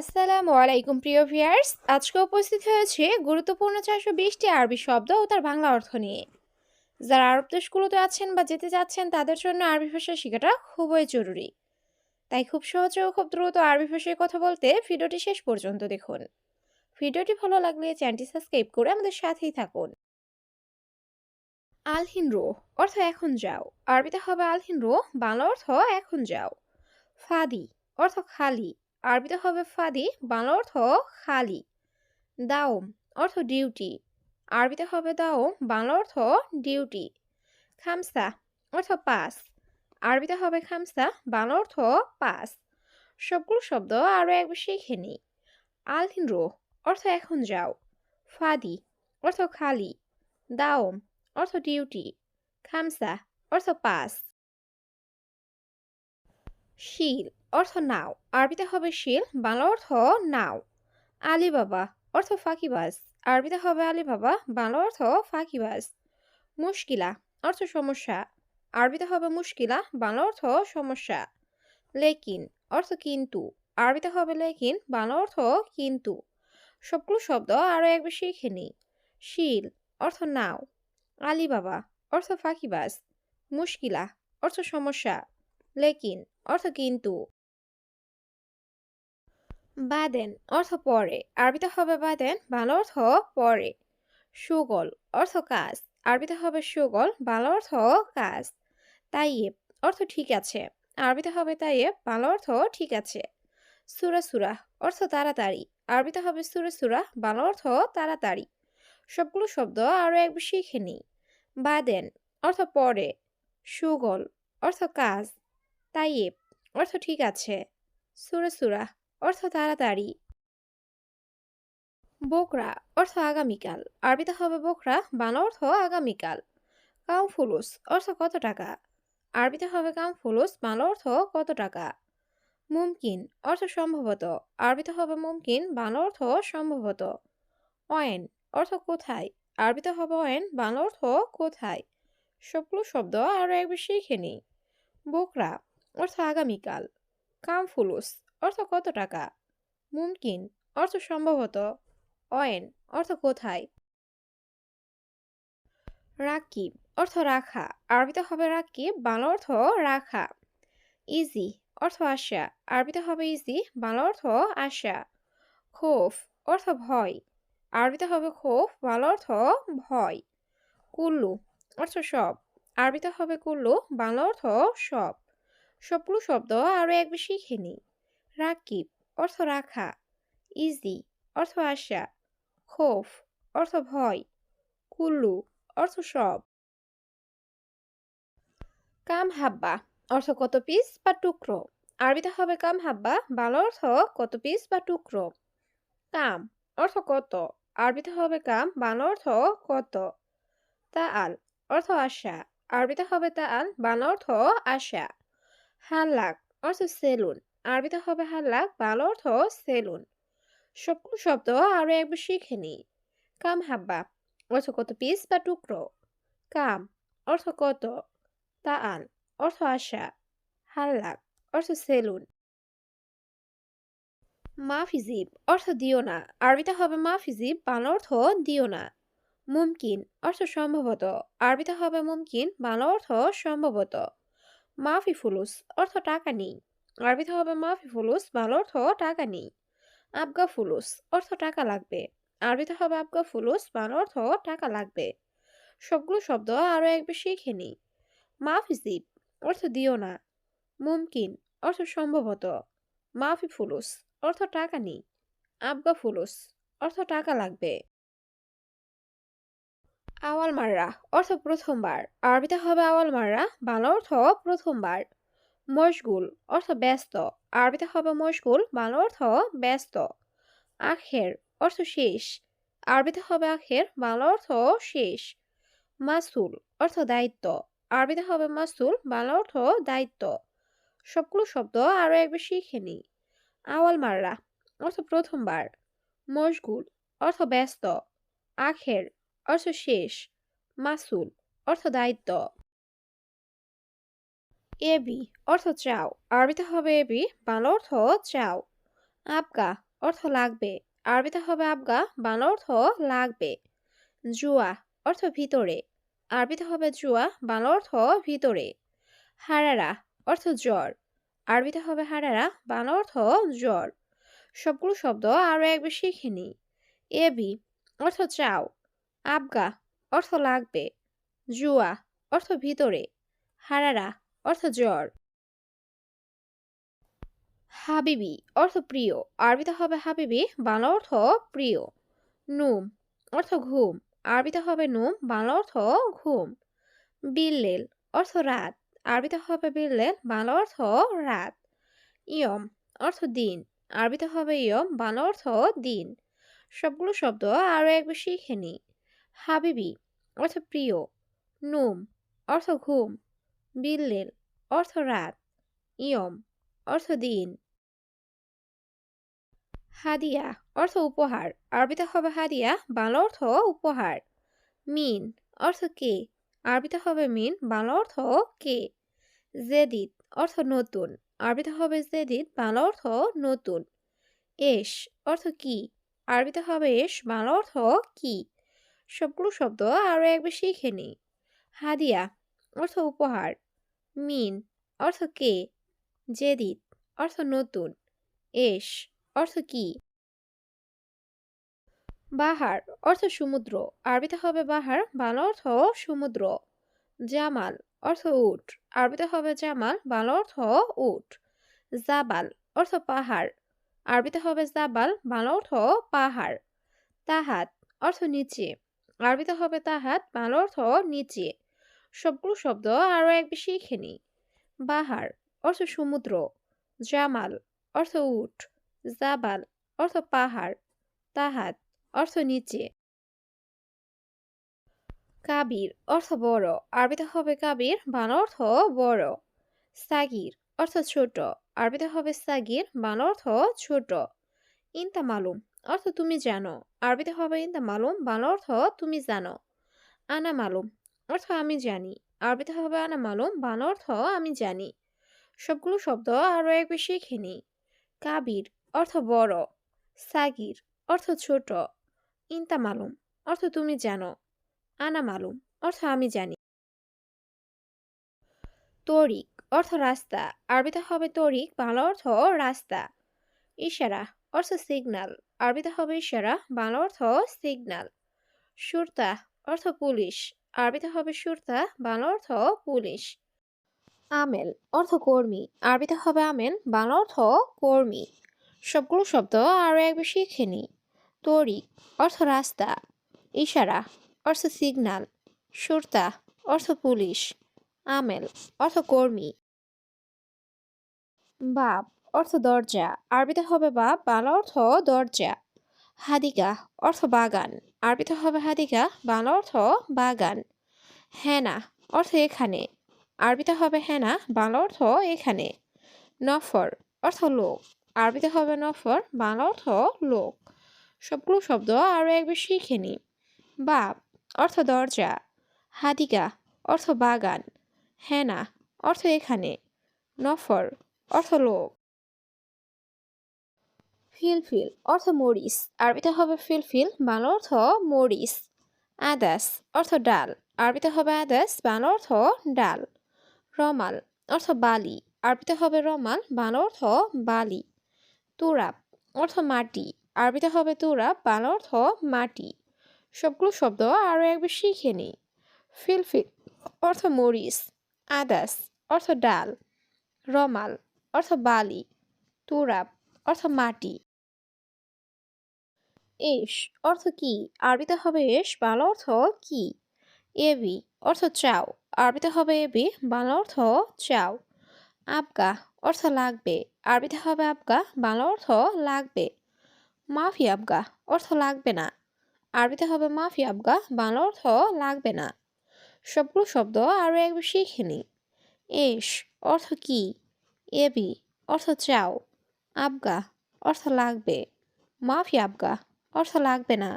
আসসালামু আলাইকুম, প্রিয় ভিউয়ার্স। আজকে উপস্থিত হয়েছে গুরুত্বপূর্ণ চারশো বিশটি আরবি শব্দ ও তার বাংলা অর্থ নিয়ে। যারা আরব দেশগুলোতে আছেন বা যেতে যাচ্ছেন, তাদের জন্য আরবি ভাষা শেখাটা খুবই জরুরি। তাই খুব সহজে ও খুব দ্রুত আরবি ভাষায় কথা বলতে ভিডিওটি শেষ পর্যন্ত দেখুন। ভিডিওটি ভালো লাগলে চ্যানেলটি সাবস্ক্রাইব করে আমাদের সাথেই থাকুন। আলহিন রো অর্থ এখন যাও। আরবিতে হবে আলহিন রো, বাংলা অর্থ এখন যাও। ফাদি অর্থ খালি। আরবিতে হবে ফাদি, বাংলা অর্থ খালি। দাওম অর্থ ডিউটি। আরবিতে হবে দাওম, বাংলা অর্থ ডিউটি। খামসা অর্থ পাস। আরবিতে হবে খামসা, বাংলা অর্থ পাস। সবগুলো শব্দ আরও একবার শিখে নিই। আলহিন রো অর্থ এখন যাও। ফাদি অর্থ খালি। দাওম অর্থ ডিউটি। খামসা অর্থ পাস। শিল অর্থ নাও। আরবিতে হবে শিল, বাংলা অর্থ নাও। আলিবাবা, অর্থ ফাঁকিবাজ। আরবিতে হবে আলিবাবা, বাংলা অর্থ ফাঁকিবাজ। মুশকিলা, অর্থ সমস্যা। আরবিতে হবে মুশকিলা, বাংলা অর্থ সমস্যা। লেকিন, অর্থ কিন্তু। আরবিতে হবে লেকিন, বাংলা অর্থ কিন্তু। সবগুলো শব্দ আরও একবার শিখে নিই। শিল, অর্থ নাও। আলিবাবা, অর্থ ফাঁকিবাজ। মুশকিলা, অর্থ সমস্যা। লেকিন, অর্থ কিন্তু। বাদেন অর্থ পরে। আরবিতে হবে বাদেন, বাংলা অর্থ পরে। সুগল অর্থ কাজ। আরবিতে হবে সুগল, বাংলা অর্থ কাজ। তাইয়েব অর্থ ঠিক আছে। আরবিতে হবে তাইয়েব, বাংলা অর্থ ঠিক আছে। সুরা সুরা অর্থ তাড়াতাড়ি। আরবিতে হবে সুরা সুরা, বাংলা অর্থ তাড়াতাড়ি। সবগুলো শব্দ আরও একবার শিখে নিই বাদেন অর্থ পরে। সুগল অর্থ কাজ। তাইয়েব অর্থ ঠিক আছে। সুরা সুরা অর্থ তাড়াতাড়ি। বোকরা, অর্থ আগামীকাল। আরবিতে হবে বোকরা, বাংলা অর্থ আগামীকাল। কাম ফুলুস অর্থ কত টাকা? আরবিতে হবে কাম ফুলুস বাংলা অর্থ কত টাকা? মুমকিন, অর্থ সম্ভবত। আরবিতে হবে মুমকিন, বাংলা অর্থ সম্ভবত। অয়েন, অর্থ কোথায়? আরবিতে হবে অয়েন, বাংলা অর্থ কোথায়? সবগুলো শব্দ আরও একবার শিখে নিই। বোকরা, অর্থ আগামীকাল। কাম ফুলুস অর্থ কত টাকা? মুমকিন। অর্থ সম্ভবত। অয়েন। অর্থ কোথায়? রাকিব। অর্থ রাখা। আরবিতে হবে রাকিব, বাংলা অর্থ রাখা। ইজি। অর্থ আশা। আরবিতে হবে ইজি, বাংলা অর্থ আশা। খোফ। অর্থ ভয়। আরবিতে হবে খোফ, বাংলা অর্থ ভয়। কুল্লু। অর্থ সব। আরবিতে হবে কুল্লু, বাংলা অর্থ সব। সবগুলো শব্দ আরও একবার শিখে নিই রাকিব অর্থ রাখা ইজি অর্থ আশা খোফ অর্থ ভয় কুল্লু অর্থ সব কাম হাব্বা অর্থ কত পিস বা টুকরো আরবিতে হবে কাম হাব্বা বাংলা অর্থ কত পিস বা টুকরো কাম অর্থ কত আরবিতে হবে কাম বাংলা অর্থ কত তা আল অর্থ আশা আরবিতে হবে তা আল বাংলা অর্থ আশা হাল্লাক অর্থ সেলুন আরবিতে হবে হাল্লাক বাংলা অর্থ সেলুন। সবগুলো শব্দ আরও একবার শিখে নিই। কাম হাব্বা, অর্থ কত পিস বা টুকরো? কাম, অর্থ কত? তা আল অর্থ আশা। হাল্লাক অর্থ সেলুন। মাফিজিব, অর্থ দিও না। আরবিতে হবে মাফিজিব, বাংলা অর্থ দিও না। মুমকিন, অর্থ সম্ভবত। আরবিতে হবে মুমকিন, বাংলা অর্থ সম্ভবত। মাফি ফুলুস অর্থ টাকা নেই। আরবিতে হবে মাফি ফুলুস, বাংলা অর্থ টাকা নেই। আবগা ফুলুস অর্থ টাকা লাগবে। আরবিতে হবে আবগা ফুলুস, বাংলা অর্থ টাকা লাগবে। সবগুলো শব্দ আরও একবার শিখে নিই। মাফিজিব অর্থ দিও না। মুমকিন অর্থ সম্ভবত। মাফি ফুলুস অর্থ টাকা নেই। আবগা ফুলুস অর্থ টাকা লাগবে। আওয়াল মাররা অর্থ প্রথমবার। আরবিতে হবে আওয়াল মাররা, বাংলা অর্থ প্রথমবার। মশগুল, অর্থ ব্যস্ত। আরবিতে হবে মশগুল, বাংলা অর্থ ব্যস্ত। আখের, অর্থ শেষ। আরবিতে হবে আখের, বাংলা অর্থ শেষ। মাসুল, অর্থ দায়িত্ব। আরবিতে হবে মাসুল, বাংলা অর্থ দায়িত্ব। সবগুলো শব্দ আরও একবার শিখে নিই আওয়াল মাররা, অর্থ প্রথমবার। মশগুল, অর্থ ব্যস্ত। আখের, অর্থ শেষ। মাসুল, অর্থ দায়িত্ব। এবি অর্থ চাও। আরবিতে হবে এবি বাংলা অর্থ চাও। আপকা অর্থ লাগবে। আরবিতে হবে আবগা বাংলা অর্থ লাগবে। জুয়া, অর্থ ভিতরে। আরবিতে হবে জুয়া, বাংলা অর্থ ভিতরে। হারারা, অর্থ জ্বর। আরবিতে হবে হারারা, বাংলা অর্থ জ্বর। সবগুলো শব্দ আরও একবার শিখে নিই। এবি অর্থ চাও। আবগা অর্থ লাগবে। জুয়া, অর্থ ভিতরে। হারারা অর্থ জ্বর। হাবিবি, অর্থ প্রিয়। আরবিতে হবে হাবিবি, বাংলা অর্থ প্রিয়। নুম, অর্থ ঘুম। আরবিতে হবে নুম, বাংলা অর্থ ঘুম। বিল্লেল, অর্থ রাত। আরবিতে হবে বিল্লেল, বাংলা অর্থ রাত। ইয়ম, অর্থ দিন। আরবিতে হবে ইয়ম, বাংলা অর্থ দিন। সবগুলো শব্দ আরও একবার শিখে নিই। হাবিবি, অর্থ প্রিয়। নুম, অর্থ ঘুম। বিল্লেল অর্থ রাত, ইয়ম, অর্থ দিন। হাদিয়া, অর্থ উপহার। আরবিতে হবে হাদিয়া, বাংলা অর্থ উপহার। মিন, অর্থ কে? আরবিতে হবে মিন, বাংলা অর্থ কে? জেদিদ, অর্থ নতুন। আরবিতে হবে জেদিদ, বাংলা অর্থ নতুন। এস অর্থ কি? আরবিতে হবে এস বাংলা অর্থ কি? সবগুলো শব্দ আরও একবার শিখে নিই। হাদিয়া, অর্থ উপহার। মিন, অর্থ কে? জেদিত, অর্থ নতুন। এস, অর্থ কি? বাহার, অর্থ সমুদ্র। আরবিতে হবে বাহার, বাংলা অর্থ সমুদ্র। জামাল, অর্থ উট। আরবিতে হবে জামাল, বাংলা অর্থ উট। জাবাল, অর্থ পাহাড়। আরবিতে হবে জাবাল, বাংলা অর্থ পাহাড়। তাহাত, অর্থ নিচে। আরবিতে হবে তাহাত, বাংলা অর্থ নিচে। সবগুলো শব্দ আরও এক বেশি শিখে নিই। বাহার অর্থ সমুদ্র, জামাল অর্থ উট, জাবাল অর্থ পাহাড়, তাহাত অর্থ নিচে। কাবির অর্থ বড়, আরবিতে হবে কাবির, বান অর্থ বড়। সাগির অর্থ ছোট, আরবিতে হবে সাগির, বান অর্থ ছোট। ইনতা মালুম অর্থ তুমি জানো, আরবিতে হবে ইনতা মালুম বান অর্থ তুমি জানো। আনা মালুম অর্থ আমি জানি। আরবিতে হবে আনা মালুম বাংলা অর্থ আমি জানি। সবগুলো শব্দ আরও একবার শিখে নিই কাবির অর্থ বড়। সাগির অর্থ ছোট। ইন্তা মালুম অর্থ তুমি জানো। আনা মালুম অর্থ আমি জানি। তরিক অর্থ রাস্তা। আরবিতে হবে তরিক বাংলা অর্থ রাস্তা। ইশারা অর্থ সিগনাল। আরবিতে হবে ইশারা বাংলা অর্থ সিগনাল। সুরতা অর্থ পুলিশ। আরবিতে হবে সুরতা, বাংলা অর্থ পুলিশ। আমেল, অর্থ কর্মী। আরবিতে হবে আমেল, বাংলা অর্থ কর্মী। সবগুলো শব্দ আরও একবার শিখে নিই। তরিক, অর্থ রাস্তা। ইশারা, অর্থ সিগনাল সুরতা, অর্থ পুলিশ। আমেল, অর্থ কর্মী। বাপ, অর্থ দরজা। আরবিতে হবে বাপ, বাংলা অর্থ দরজা। হাদিকা, অর্থ বাগান। আরবিতে হবে হাদিকা, বাংলা অর্থ বাগান। হেনা, অর্থ এখানে। আরবিতে হবে হেনা, বাংলা অর্থ এখানে। নফর, অর্থ লোক। আরবিতে হবে নফর, বাংলা অর্থ লোক। সবগুলো শব্দ আরও একবার শিখে নিই বাপ, অর্থ দরজা। হাদিকা, অর্থ বাগান। হেনা, অর্থ এখানে। নফর, অর্থ লোক। ফিলফিল অর্থ মরিচ। আরবিতে হবে ফিলফিল বাংলা অর্থ মরিচ। আদাস অর্থ ডাল। আরবিতে হবে আদাস, বাংলা অর্থ ডাল। রমাল অর্থ বালি। আরবিতে হবে রমাল, বাংলা অর্থ বালি। তুরাপ অর্থ মাটি। আরবিতে হবে তুরাপ, বাংলা অর্থ মাটি। সবগুলো শব্দ আরও একবার শিখে নিই। ফিলফিল অর্থ মরিচ। আদাস অর্থ ডাল। রমাল অর্থ বালি। তুরাপ অর্থ মাটি। এস অর্থ কি? আরবিতে হবে এস বাংলা অর্থ কি? এবি অর্থ চাও। আরবিতে হবে এবি বাংলা অর্থ চাও। আবগা, অর্থ লাগবে। আরবিতে হবে আবগা, বাংলা অর্থ লাগবে। মাফি আবগা, অর্থ লাগবে না। আরবিতে হবে মাফি আবগা, বাংলা অর্থ লাগবে না। সবগুলো শব্দ আরও একবার শিখে নিই। এস অর্থ কি? এবি অর্থ চাও। আবগা, অর্থ লাগবে। মাফি আবগা অর্থ লাগবে না।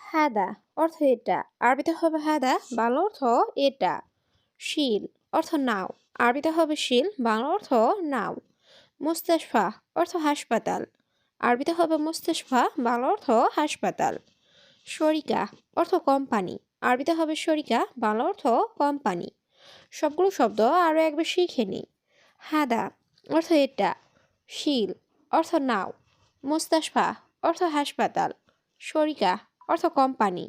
হাদা, অর্থ এটা। আরবিতে হবে হাদা, বাংলা অর্থ এটা। শিল, অর্থ নাও। আরবিতে হবে শিল, বাংলা অর্থ নাও। মুস্তাশফা, অর্থ হাসপাতাল। আরবিতে হবে মুস্তাশফা, বাংলা অর্থ হাসপাতাল। শরিকা, অর্থ কোম্পানি। আরবিতে হবে শরিকা, বাংলা অর্থ কোম্পানি। সবগুলো শব্দ আরও একবার শিখে নিই হাদা, অর্থ এটা। শিল, অর্থ নাও। মুস্তাশফা অর্থ হাসপাতাল শরিকা অর্থ কোম্পানি।